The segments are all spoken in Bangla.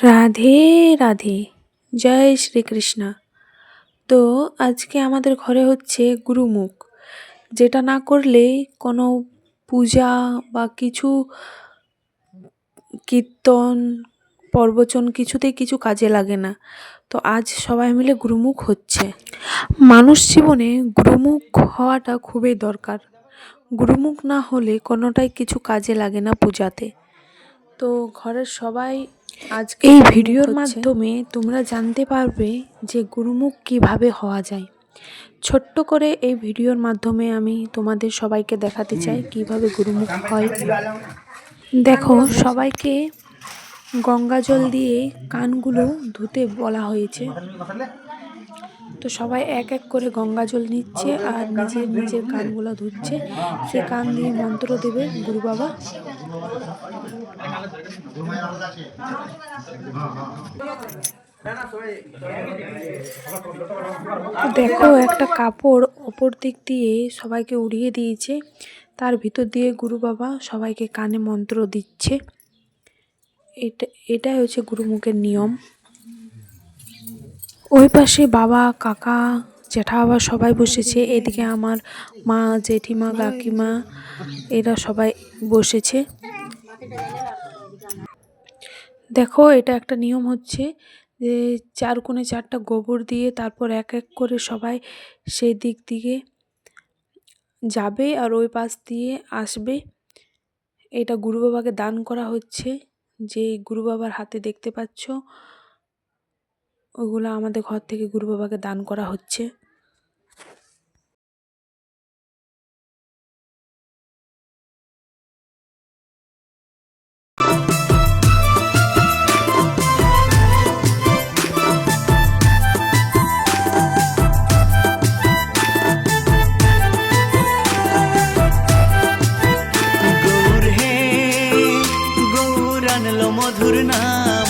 রাধে রাধে। জয় শ্রীকৃষ্ণ। তো আজকে আমাদের ঘরে হচ্ছে গুরুমুখ। যেটা না করলে কোনো পূজা বা কিছু কীর্তন, প্রবচন কিছুতেই কিছু কাজে লাগে না। তো আজ সবাই মিলে গুরুমুখ হচ্ছে। মানুষ জীবনে গুরুমুখ হওয়াটা খুবই দরকার। গুরুমুখ না হলে কোনোটাই কিছু কাজে লাগে না পূজাতে। তো ঘরের সবাই এই ভিডিওর মাধ্যমে তোমরা জানতে পারবে যে গুরুমুখ কীভাবে হওয়া যায়। ছোট্ট করে এই ভিডিওর মাধ্যমে আমি তোমাদের সবাইকে দেখাতে চাই কীভাবে গুরুমুখ হয়। দেখো সবাইকে গঙ্গা জল দিয়ে কানগুলো ধুতে বলা হয়েছে। তো সবাই এক এক করে গঙ্গা জল নিচ্ছে আর নিজের নিজের কানগুলো ধুচ্ছে। সে কান দিয়ে মন্ত্র দেবে গুরু বাবা। দেখো, একটা কাপড় ওপর দিক দিয়ে সবাইকে উড়িয়ে দিয়েছে। তার ভিতর দিয়ে গুরু বাবা সবাইকে কানে মন্ত্র দিচ্ছে। এটা, এটাই হচ্ছে গুরুমুখের নিয়ম। ওই পাশে বাবা, কাকা জ্যাঠা বাবা সবাই বসেছে। এদিকে আমার মা, জেঠিমা, কাকিমা, এরা সবাই বসেছে। দেখো, এটা একটা নিয়ম হচ্ছে যে চার কোণে চারটা গোবর দিয়ে তারপর এক এক করে সবাই সেই দিক দিকে যাবে আর ওই পাশ দিয়ে আসবে। এটা গুরু বাবাকে দান করা হচ্ছে। যে গুরু বাবার হাতে দেখতে পাচ্ছ ওগুলো আমাদের ঘর থেকে গুরু বাবাকে দান করা হচ্ছে। মধুর নাম,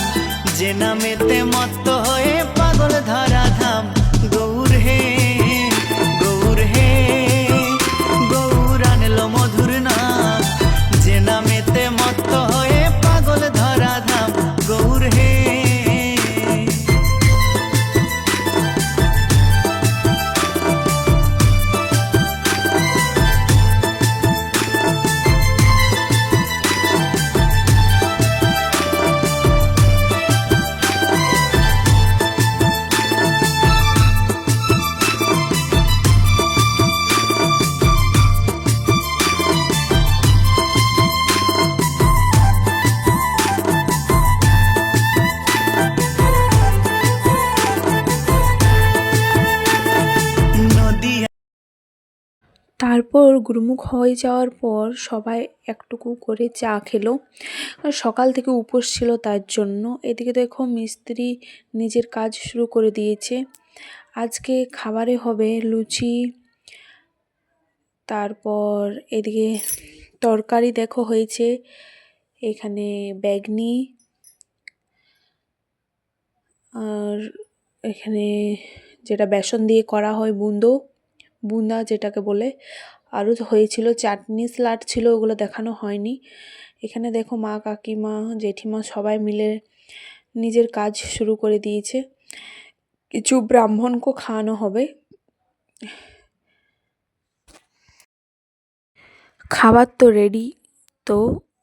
যে নামেতে মত্ত হয়ে তারপর গুরুমুখ হয়ে যাওয়ার পর সবাই একটুকু করে চা খেলো। সকাল থেকে উপোস ছিল তার জন্য। এদিকে দেখো মিস্ত্রি নিজের কাজ শুরু করে দিয়েছে। আজকে খাবারে হবে লুচি। তারপর এদিকে তরকারি দেখো হয়েছে। এখানে বেগনি। আর এখানে যেটা বেসন দিয়ে করা হয় বুন্দো। বুন্দা যেটাকে বলে, আরও হয়েছিল চাটনি স্যালাড ছিল, ওগুলো দেখানো হয়নি। এখানে দেখো মা, কাকিমা, জেঠিমা সবাই মিলে নিজের কাজ শুরু করে দিয়েছে। কিছু ব্রাহ্মণকেও খাওয়ানো হবে। খাবার তো রেডি তো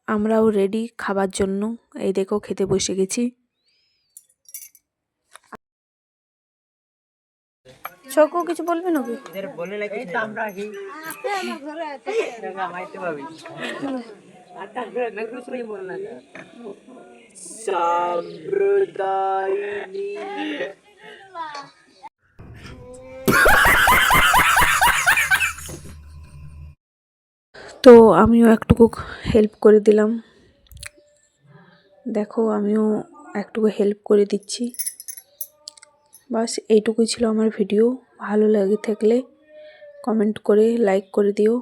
আমরাও রেডি খাবার জন্য। এই দেখো, খেতে বসে গেছি। চকু কিছু বলবে নাকি? বলে নাকি আমরা কি আমাইতে পাবি সাম্প্রদায়িনী তো আমিও একটুকু হেল্প করে দিলাম। দেখো আমিও একটুকু হেল্প করে দিচ্ছি। বাস এইটুকুই ছিল আমার ভিডিও। ভালো লাগে থাকলে কমেন্ট করে লাইক করে দিও।